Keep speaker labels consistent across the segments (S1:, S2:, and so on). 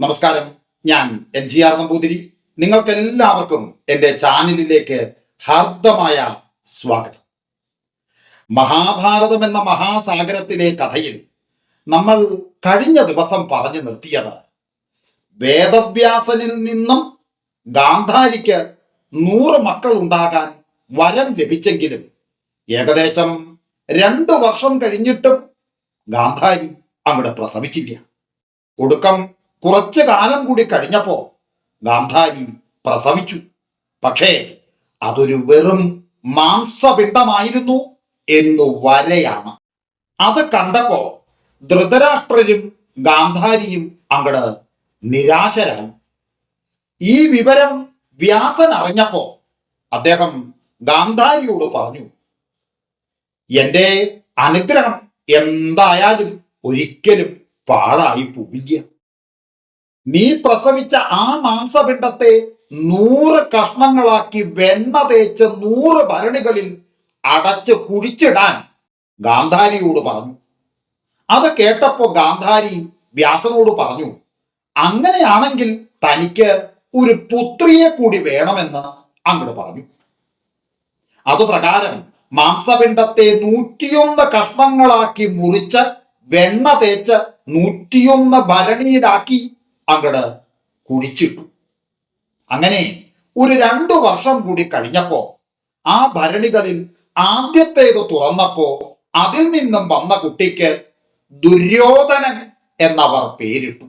S1: നമസ്കാരം. ഞാൻ N G R Namboothiri. നിങ്ങൾക്കെല്ലാവർക്കും എന്റെ ചാനലിലേക്ക് ഹാർദമായ സ്വാഗതം. മഹാഭാരതം എന്ന മഹാസാഗരത്തിലെ കഥയിൽ നമ്മൾ കഴിഞ്ഞ ദിവസം പറഞ്ഞു നിർത്തിയത് വേദവ്യാസനിൽ നിന്നും ഗാന്ധാരിക്ക് നൂറ് മക്കൾ ഉണ്ടാകാൻ വരം ലഭിച്ചെങ്കിലും ഏകദേശം രണ്ടു വർഷം കഴിഞ്ഞിട്ടും ഗാന്ധാരി അവിടെ പ്രസവിച്ചില്ല. ഒടുക്കം കുറച്ചു കാലം കൂടി കഴിഞ്ഞപ്പോ ഗാന്ധാരി പ്രസവിച്ചു. പക്ഷേ അതൊരു വെറും മാംസപിണ്ഡമായിരുന്നു എന്നു വരെയാണ്. അത് കണ്ടപ്പോ ധൃതരാഷ്ട്രരും ഗാന്ധാരിയും അങ്ങട് നിരാശരായി. ഈ വിവരം വ്യാസൻ അറിഞ്ഞപ്പോ അദ്ദേഹം ഗാന്ധാരിയോട് പറഞ്ഞു എന്റെ അനുഗ്രഹം എന്തായാലും ഒരിക്കലും പാഴായി പോവില്ല. നീ പ്രസവിച്ച ആ മാംസപിണ്ഡത്തെ നൂറ് കഷ്ണങ്ങളാക്കി വെണ്ണ തേച്ച് നൂറ് ഭരണികളിൽ അടച്ച് കുഴിച്ചിടാൻ ഗാന്ധാരിയോട് പറഞ്ഞു. അത് കേട്ടപ്പോ ഗാന്ധാരി വ്യാസനോട് പറഞ്ഞു അങ്ങനെയാണെങ്കിൽ തനിക്ക് ഒരു പുത്രിയെ കൂടി വേണമെന്ന് അങ്ങോട്ട് പറഞ്ഞു. അതുപ്രകാരം മാംസപിണ്ഡത്തെ നൂറ്റിയൊന്ന് കഷ്ണങ്ങളാക്കി മുറിച്ച് വെണ്ണ തേച്ച് നൂറ്റിയൊന്ന് ഭരണിയിലാക്കി അങ്ങട് കുഴിച്ചിട്ടു. അങ്ങനെ ഒരു രണ്ടു വർഷം കൂടി കഴിഞ്ഞപ്പോ ആ ഭരണികളിൽ ആദ്യത്തേത് തുറന്നപ്പോ അതിൽ നിന്നും വന്ന കുട്ടിക്ക് ദുര്യോധനൻ എന്നവർ പേരിട്ടു.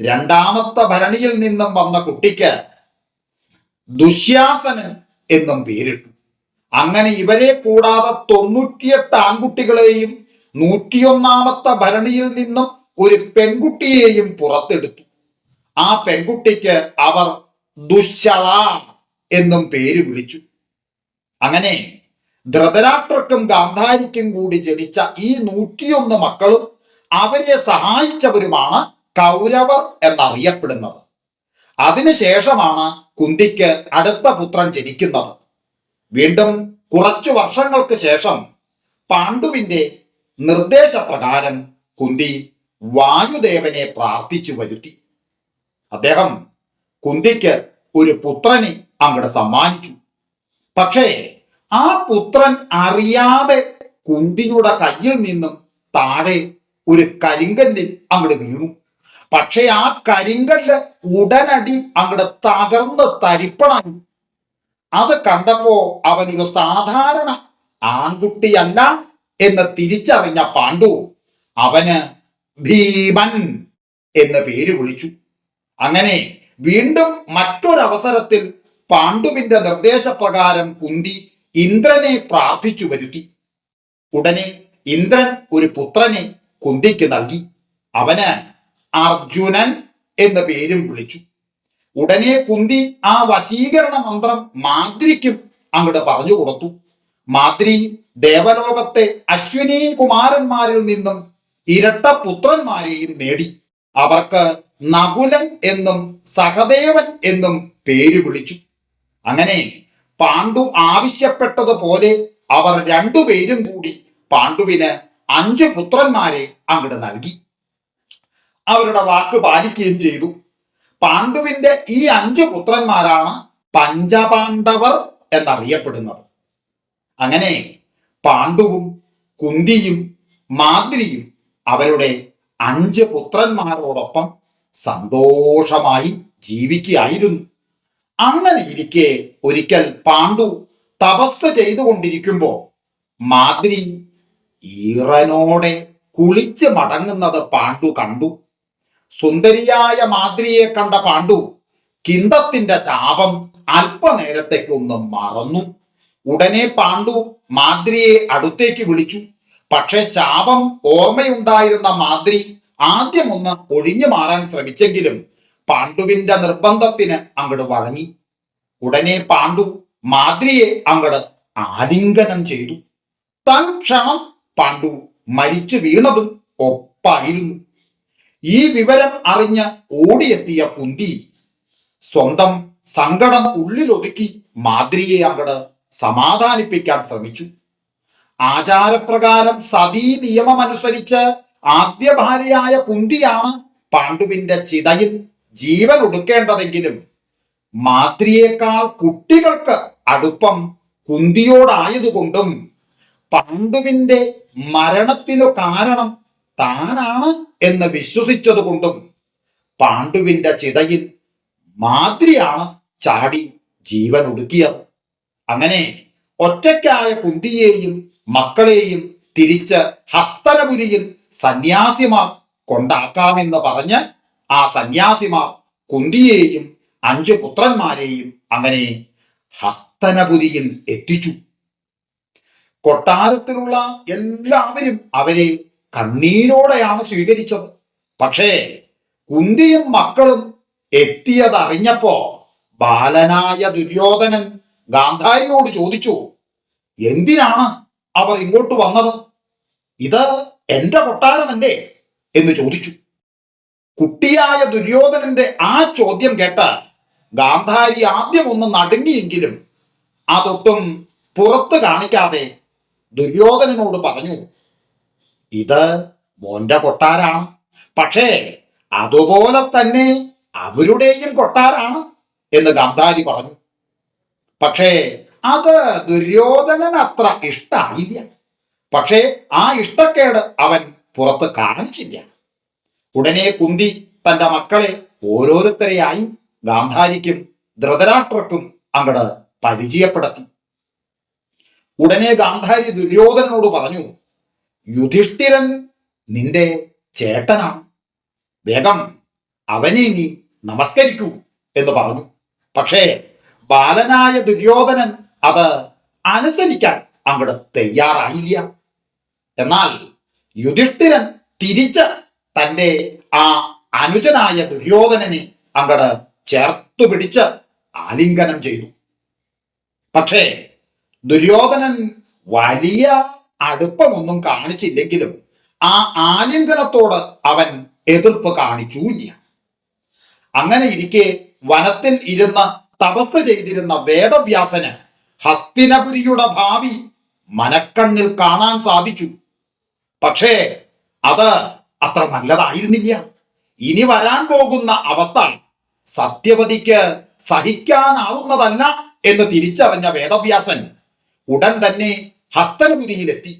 S1: രണ്ടാമത്തെ ഭരണിയിൽ നിന്നും വന്ന കുട്ടിക്ക് ദുശ്യാസനൻ എന്നും പേരിട്ടു. അങ്ങനെ ഇവരെ കൂടാതെ തൊണ്ണൂറ്റിയെട്ട് ആൺകുട്ടികളെയും നൂറ്റിയൊന്നാമത്തെ ഭരണിയിൽ നിന്നും ഒരു പെൺകുട്ടിയെയും പുറത്തെടുത്തു. ആ പെൺകുട്ടിക്ക് അവർ ദുശള എന്നും പേര് വിളിച്ചു. അങ്ങനെ ധൃതരാഷ്ട്രക്കും ഗാന്ധാരിക്കും കൂടി ജനിച്ച ഈ നൂറ്റിയൊന്ന് മക്കളും അവരെ സഹായിച്ചവരുമാണ് കൗരവർ എന്നറിയപ്പെടുന്നത്. അതിനുശേഷമാണ് കുന്തിക്ക് അടുത്ത പുത്രൻ ജനിക്കുന്നത്. വീണ്ടും കുറച്ചു വർഷങ്ങൾക്ക് ശേഷം പാണ്ഡുവിന്റെ നിർദ്ദേശപ്രകാരം കുന്തി വായുദേവനെ പ്രാർത്ഥിച്ചു വരുത്തി. അദ്ദേഹം കുന്തിക്ക് ഒരു പുത്രനെ അങ്ങോട്ട് സമ്മാനിച്ചു. പക്ഷേ ആ പുത്രൻ അറിയാതെ കുന്തിയുടെ കയ്യിൽ നിന്നും താഴെ ഒരു കരിങ്കല്ലിൽ അങ്ങോട്ട് വീണു. പക്ഷേ ആ കരിങ്കല്ല് ഉടനടി അങ്ങോട്ട് തകർന്ന് തരിപ്പണായി അത് കണ്ടപ്പോ അവനൊരു സാധാരണ ആൺകുട്ടിയല്ല എന്ന് തിരിച്ചറിഞ്ഞ പാണ്ഡു അവന് ഭീമൻ എന്ന പേര് വിളിച്ചു. അങ്ങനെ വീണ്ടും മറ്റൊരവസരത്തിൽ പാണ്ഡുവിന്റെ നിർദ്ദേശപ്രകാരം കുന്തി ഇന്ദ്രനെ പ്രാർത്ഥിച്ചു വരുത്തി. ഉടനെ ഇന്ദ്രൻ ഒരു പുത്രനെ കുന്തിക്ക് നൽകി. അവന് അർജുനൻ എന്ന പേരും വിളിച്ചു. ഉടനെ കുന്തി ആ വശീകരണ മന്ത്രം മാദ്രിക്കും അങ്ങോട്ട് പറഞ്ഞു കൊടുത്തു. മാദ്രി ദേവലോകത്തെ അശ്വിനി കുമാരന്മാരിൽ നിന്നും ഇരട്ട പുത്രന്മാരെയും നേടി. അവർക്ക് നകുലൻ എന്നും സഹദേവൻ എന്നും പേര് വിളിച്ചു. അങ്ങനെ പാണ്ഡു ആവശ്യപ്പെട്ടതുപോലെ അവർ രണ്ടുപേരും കൂടി പാണ്ഡുവിന് അഞ്ചു പുത്രന്മാരെ അങ്ങോട്ട് നൽകി. അവരുടെ വാക്ക് പാലിക്കുകയും ചെയ്തു. പാണ്ഡുവിന്റെ ഈ അഞ്ചു പുത്രന്മാരാണ് പഞ്ചപാണ്ഡവർ എന്നറിയപ്പെടുന്നത്. അങ്ങനെ പാണ്ഡുവും കുന്തിയും മാദ്രിയും അവരുടെ അഞ്ച് പുത്രന്മാരോടൊപ്പം സന്തോഷമായി ജീവിക്കുകയായിരുന്നു. അങ്ങനെ ഇരിക്കെ ഒരിക്കൽ പാണ്ഡു തപസ് ചെയ്തുകൊണ്ടിരിക്കുമ്പോ മാദ്രി ഈറനോടെ കുളിച്ച് മടങ്ങുന്നത് പാണ്ഡു കണ്ടു. സുന്ദരിയായ മാദ്രിയെ കണ്ട പാണ്ഡു കിന്തത്തിന്റെ ശാപം അല്പനേരത്തേക്കൊന്ന് മറന്നു. ഉടനെ പാണ്ഡു മാദ്രിയെ അടുത്തേക്ക് വിളിച്ചു. പക്ഷെ ശാപം ഓർമ്മയുണ്ടായിരുന്ന മാതിരി ആദ്യം ഒന്ന് ഒഴിഞ്ഞു മാറാൻ ശ്രമിച്ചെങ്കിലും പാണ്ഡുവിന്റെ നിർബന്ധത്തിന് അങ്ങട് വഴങ്ങി. ഉടനെ പാണ്ഡു മാദ്രിയെ അങ്ങട് ആലിംഗനം ചെയ്തു. തൻ ക്ഷണം പാണ്ഡു മരിച്ചു വീണതും ഒപ്പായിരുന്നു. ഈ വിവരം അറിഞ്ഞ് ഓടിയെത്തിയ കുന്തി സ്വന്തം സങ്കടം ഉള്ളിലൊതുക്കി മാദ്രിയെ അങ്ങട് സമാധാനിപ്പിക്കാൻ ശ്രമിച്ചു. ആചാരപ്രകാരം സതീ നിയമമനുസരിച്ച് ആദ്യ ഭാര്യയായ കുന്തിയാണ് പാണ്ഡുവിന്റെ ചിതയിൽ ജീവൻ ഒടുക്കേണ്ടതെങ്കിലും മാതൃയേക്കാൾ കുട്ടികൾക്ക് അടുപ്പം കുന്തിയോടായതുകൊണ്ടും പാണ്ഡുവിന്റെ മരണത്തിനു കാരണം താനാണ് എന്ന് വിശ്വസിച്ചതുകൊണ്ടും പാണ്ഡുവിന്റെ ചിതയിൽ മാതൃയാണ് ചാടി ജീവൻ ഒടുക്കിയത് അങ്ങനെ ഒറ്റയ്ക്കായ കുന്തിയെയും മക്കളെയും തിരിച്ച് ഹസ്തനപുരിയിൽ സന്യാസിമാർ കൊണ്ടാക്കാമെന്ന് പറഞ്ഞ് ആ സന്യാസിമാർ കുന്തിയെയും അഞ്ചു പുത്രന്മാരെയും അങ്ങനെ ഹസ്തനപുരിയിൽ എത്തിച്ചു. കൊട്ടാരത്തിലുള്ള എല്ലാവരും അവരെ കണ്ണീരോടെയാണ് സ്വീകരിച്ചത്. പക്ഷേ കുന്തിയും മക്കളും എത്തിയതറിഞ്ഞപ്പോ ബാലനായ ദുര്യോധനൻ ഗാന്ധാരിയോട് ചോദിച്ചു എന്തിനാണ് അവർ ഇങ്ങോട്ട് വന്നത് ഇത് എന്റെ കൊട്ടാരമല്ലേ? എന്ന് ചോദിച്ചു. കുട്ടിയായ ദുര്യോധനന്റെ ആ ചോദ്യം കേട്ട ഗാന്ധാരി ആദ്യം ഒന്ന് നടുങ്ങിയെങ്കിലും അതൊട്ടും പുറത്ത് കാണിക്കാതെ ദുര്യോധനനോട് പറഞ്ഞു ഇത് മോന്റെ കൊട്ടാരാണ്. പക്ഷേ അതുപോലെ തന്നെ അവരുടെയും കൊട്ടാരാണ് എന്ന് ഗാന്ധാരി പറഞ്ഞു. പക്ഷേ അത് ദുര്യോധനൻ അത്ര ഇഷ്ടായില്ല. പക്ഷേ ആ ഇഷ്ടക്കേട് അവൻ പുറത്ത് കാണിച്ചില്ല. ഉടനെ കുന്തി തന്റെ മക്കളെ ഓരോരുത്തരെയായി ഗാന്ധാരിക്കും ധൃതരാഷ്ട്രക്കും അങ്ങട് പരിചയപ്പെടുത്തി. ഉടനെ ഗാന്ധാരി ദുര്യോധനനോട് പറഞ്ഞു യുധിഷ്ഠിരൻ നിന്റെ ചേട്ടനാണ്. വേഗം അവനെ നീ നമസ്കരിക്കൂ എന്ന് പറഞ്ഞു. പക്ഷേ ബാലനായ ദുര്യോധനൻ അത് അനുസരിക്കാൻ അവിടെ തയ്യാറായില്ല. എന്നാൽ യുധിഷ്ഠിരൻ തിരിച്ച് തന്റെ ആ അനുജനായ ദുര്യോധനനെ അങ്ങട് ചേർത്തു പിടിച്ച് ആലിംഗനം ചെയ്തു. പക്ഷേ ദുര്യോധനൻ വലിയ അടുപ്പമൊന്നും കാണിച്ചില്ലെങ്കിലും ആ ആലിംഗനത്തോട് അവൻ എതിർപ്പ് കാണിച്ചൂല്ല. അങ്ങനെ ഇരിക്കെ വനത്തിൽ ഇരുന്ന് തപസ് ചെയ്തിരുന്ന വേദവ്യാസന് ഹസ്തിനപുരിയുടെ ഭാവി മനക്കണ്ണിൽ കാണാൻ സാധിച്ചു. പക്ഷേ അത് അത്ര നല്ലതായിരുന്നില്ല. ഇനി വരാൻ പോകുന്ന അവസ്ഥ സത്യവതിക്ക് സഹിക്കാനാവുന്നതല്ല എന്ന് തിരിച്ചറിഞ്ഞ വേദവ്യാസൻ ഉടൻ തന്നെ ഹസ്തനപുരിയിലെത്തി.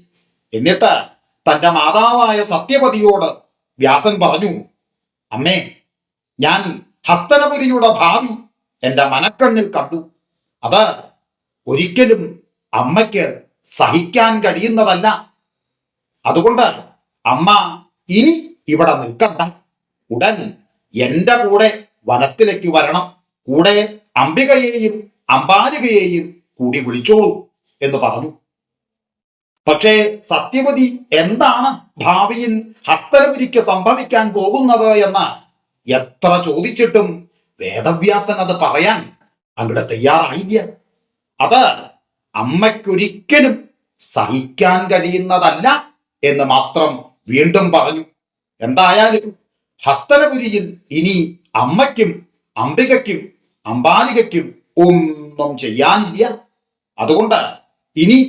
S1: എന്നിട്ട് തന്റെ മാതാവായ സത്യവതിയോട് വ്യാസൻ പറഞ്ഞു അമ്മേ ഞാൻ ഹസ്തനപുരിയുടെ ഭാവി എന്റെ മനക്കണ്ണിൽ കണ്ടു. അത് ഒരിക്കലും അമ്മയ്ക്ക് സഹിക്കാൻ കഴിയുന്നതല്ല. അതുകൊണ്ട് അമ്മ ഇനി ഇവിടെ നിൽക്കണ്ട. ഉടൻ എന്റെ കൂടെ വനത്തിലേക്ക് വരണം. കൂടെ അംബികയെയും അംബാലികയെയും കൂടി വിളിച്ചോളൂ എന്ന് പറഞ്ഞു. പക്ഷേ സത്യവതി എന്താണ് ഭാവിയിൽ ഹസ്തനപുരിക്ക് സംഭവിക്കാൻ പോകുന്നത് എന്ന് എത്ര ചോദിച്ചിട്ടും വേദവ്യാസൻ അത് പറയാൻ അങ്ങടെ തയ്യാറായില്ല. അത് അമ്മയ്ക്കൊരിക്കലും സഹിക്കാൻ കഴിയുന്നതല്ല എന്ന് മാത്രം വീണ്ടും പറഞ്ഞു. എന്തായാലും ഹസ്തനപുരിയിൽ ഇനി അമ്മയ്ക്കും അംബികയ്ക്കും അംബാലികയ്ക്കും ഒന്നും ചെയ്യാനില്ല. അതുകൊണ്ട് ഇനി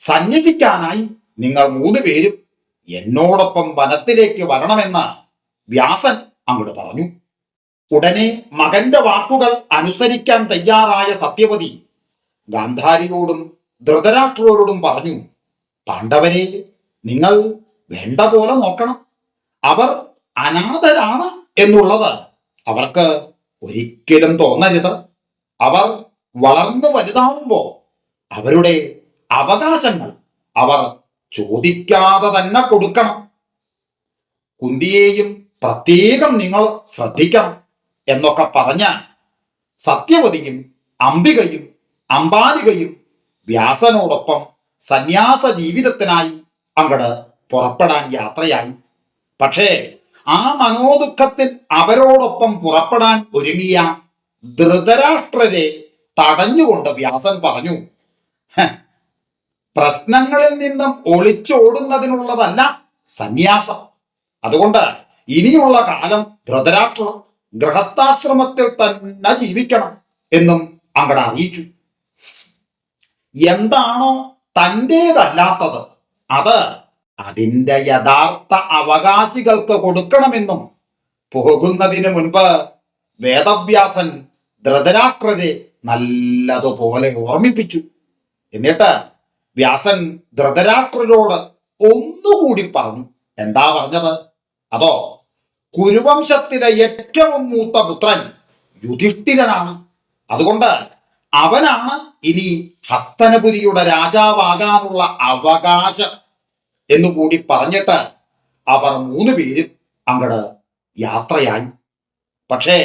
S1: സന്യസിക്കാനായി നിങ്ങൾ മൂന്ന് പേരും എന്നോടൊപ്പം വനത്തിലേക്ക് വരണമെന്ന് വ്യാസൻ അങ്ങോട്ട് പറഞ്ഞു. ഉടനെ മകന്റെ വാക്കുകൾ അനുസരിക്കാൻ തയ്യാറായ സത്യവതി ഗാന്ധാരിയോടും ധൃതരാഷ്ട്രരോടും പറഞ്ഞു പാണ്ഡവരെ നിങ്ങൾ വേണ്ട പോലെ നോക്കണം. അവർ അനാഥരാണ് എന്നുള്ളത് അവർക്ക് ഒരിക്കലും തോന്നരുത്. അവർ വളർന്നു വലുതാവുമ്പോൾ അവരുടെ അവകാശങ്ങൾ അവർ ചോദിക്കാതെ തന്നെ കൊടുക്കണം. കുന്തിയെയും പ്രത്യേകം നിങ്ങൾ ശ്രദ്ധിക്കണം എന്നൊക്കെ പറഞ്ഞ സത്യവതിയും അംബികയും അംബാലികയും വ്യാസനോടൊപ്പം സന്യാസ ജീവിതത്തിനായി അങ്ങട് പുറപ്പെടാൻ യാത്രയായി. പക്ഷേ ആ മനോദുഃഖത്തിൽ അവരോടൊപ്പം പുറപ്പെടാൻ ഒരുങ്ങിയ ധൃതരാഷ്ട്രരെ തടഞ്ഞുകൊണ്ട് വ്യാസൻ പറഞ്ഞു പ്രശ്നങ്ങളിൽ നിന്നും ഒളിച്ചോടുന്നതിനുള്ളതല്ല സന്യാസം. അതുകൊണ്ട് ഇനിയുള്ള കാലം ധൃതരാഷ്ട്രം ഗൃഹസ്ഥാശ്രമത്തിൽ തന്നെ ജീവിക്കണം എന്നും അങ്ങടെ അറിയിച്ചു. എന്താണോ തന്റേതല്ലാത്തത് അത് അതിന്റെ യഥാർത്ഥ അവകാശികൾക്ക് കൊടുക്കണമെന്നും പോകുന്നതിന് മുൻപ് വേദവ്യാസൻ ധൃതരാഷ്ട്രരെ നല്ലതുപോലെ ഓർമ്മിപ്പിച്ചു. എന്നിട്ട് വ്യാസൻ ധൃതരാഷ്ട്രരോട് ഒന്നുകൂടി പറഞ്ഞു. എന്താ പറഞ്ഞത്? അതോ കുരുവംശത്തിലെ ഏറ്റവും മൂത്ത പുത്രൻ യുധിഷ്ഠിരനാണ്? അതുകൊണ്ട് അവനാണ് ഇനി ഹസ്തനപുരിയുടെ രാജാവാകാനുള്ള അവകാശം എന്നുകൂടി പറഞ്ഞിട്ട് അവർ മൂന്ന് പേരും അങ്ങട് യാത്രയായി. പക്ഷേ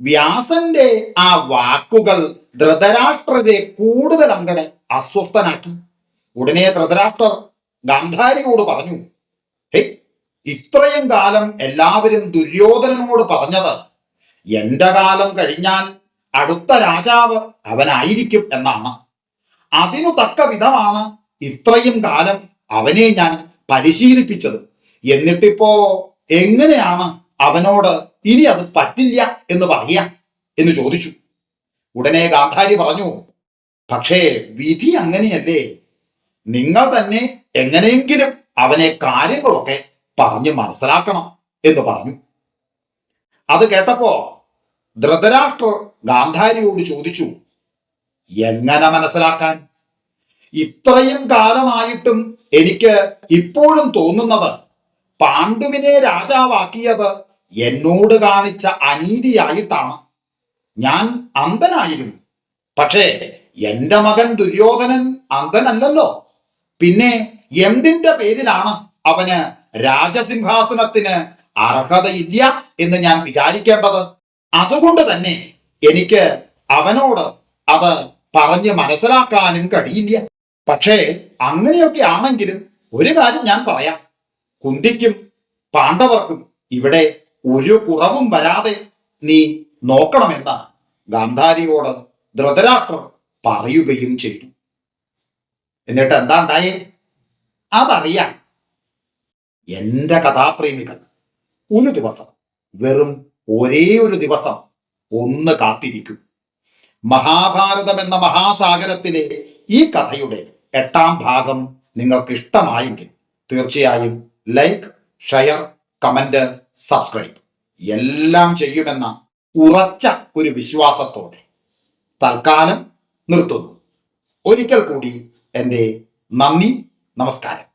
S1: വ്യാസന്റെ ആ വാക്കുകൾ ധൃതരാഷ്ട്രരെ കൂടുതൽ അങ്ങടെ അസ്വസ്ഥനാക്കി. ഉടനെ ധൃതരാഷ്ട്രർ ഗാന്ധാരിയോട് പറഞ്ഞു ഹേ ഇത്രയും കാലം എല്ലാവരും ദുര്യോധനനോട് പറഞ്ഞത് എന്റെ കാലം കഴിഞ്ഞാൽ അടുത്ത രാജാവ് അവനായിരിക്കും എന്നാണ്. അതിനു തക്ക വിധമാണ് ഇത്രയും കാലം അവനെ ഞാൻ പരിശീലിപ്പിച്ചത്. എന്നിട്ടിപ്പോ എങ്ങനെയാണ് അവനോട് ഇനി അത് പറ്റില്ല എന്ന് പറയാ എന്ന് ചോദിച്ചു. ഉടനെ ഗാന്ധാരി പറഞ്ഞു പക്ഷേ വിധി അങ്ങനെയല്ലേ? നിങ്ങൾ തന്നെ എങ്ങനെയെങ്കിലും അവനെ കാര്യങ്ങളൊക്കെ പറഞ്ഞ് മനസ്സിലാക്കണം എന്ന് പറഞ്ഞു. അത് കേട്ടപ്പോ ധൃതരാഷ്ട്രർ ഗാന്ധാരിയോട് ചോദിച്ചു എങ്ങനെ മനസ്സിലാക്കാൻ? ഇത്രയും കാലമായിട്ടും എനിക്ക് ഇപ്പോഴും തോന്നുന്നത് പാണ്ഡുവിനെ രാജാവാക്കിയത് എന്നോട് കാണിച്ച അനീതിയായിട്ടാണ്. ഞാൻ അന്ധനായിരുന്നു. പക്ഷേ എന്റെ മകൻ ദുര്യോധനൻ അന്ധനല്ലല്ലോ. പിന്നെ എന്തിന്റെ പേരിലാണ് അവന് രാജസിംഹാസനത്തിന് അർഹതയില്ല എന്ന് ഞാൻ വിചാരിക്കേണ്ടത്? അതുകൊണ്ട് തന്നെ എനിക്ക് അവനോട് അത് പറഞ്ഞ് മനസ്സിലാക്കാനും കഴിയില്ല. പക്ഷേ അങ്ങനെയൊക്കെ ആണെങ്കിലും ഒരു കാര്യം ഞാൻ പറയാം. കുന്തിക്കും പാണ്ഡവർക്കും ഇവിടെ ഒരു കുറവും വരാതെ നീ നോക്കണമെന്ന് ഗാന്ധാരിയോട് ധൃതരാഷ്ട്രർ പറയുകയും ചെയ്തു. എന്നിട്ട് എന്താ ഉണ്ടായേ? അതറിയാം എന്റെ കഥാപ്രേമികൾ ഒരു ദിവസം വെറും ഒരേ ഒരു ദിവസം ഒന്ന് കാത്തിരിക്കും. മഹാഭാരതം എന്ന മഹാസാഗരത്തിലെ ഈ കഥയുടെ എട്ടാം ഭാഗം നിങ്ങൾക്ക് ഇഷ്ടമായെങ്കിൽ തീർച്ചയായും ലൈക്ക് ഷെയർ കമന്റ് സബ്സ്ക്രൈബ് എല്ലാം ചെയ്യുമെന്ന ഉറച്ച ഒരു വിശ്വാസത്തോടെ തൽക്കാലം നിർത്തുന്നു. ഒരിക്കൽ കൂടി എന്റെ നന്ദി നമസ്കാരം.